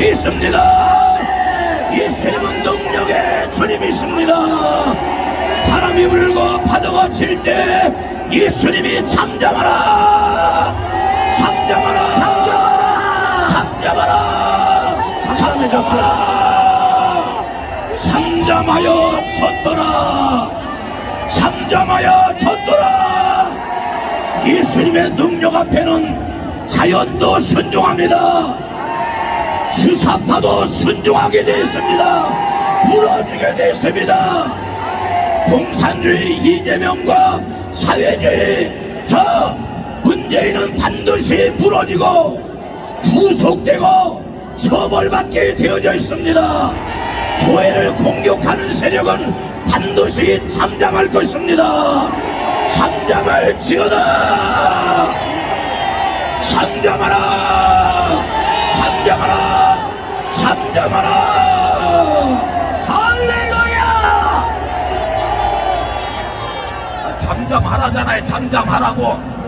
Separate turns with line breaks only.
짓습니다. 예수님은 능력의 주님이십니다. 바람이 불고 파도가 칠 때 예수님이 잠잠하라. 잠잠하라. 잠잠하라. 잠잠하라 잠잠하여 쳤더라. 잠잠하여 쳤더라. 예수님의 능력 앞에는 자연도 순종합니다 주사파도 순종하게 되었습니다 무너지게 되었습니다 공산주의 이재명과 사회주의 저 문재인은 반드시 무너지고 구속되고 처벌받게 되어져 있습니다. 교회를 공격하는 세력은 반드시 잠잠할 것입니다. 잠잠할 지어다. 잠잠하라. 잠잠하라. 할렐루야. 잠잠하라잖아요. 잠잠하라고.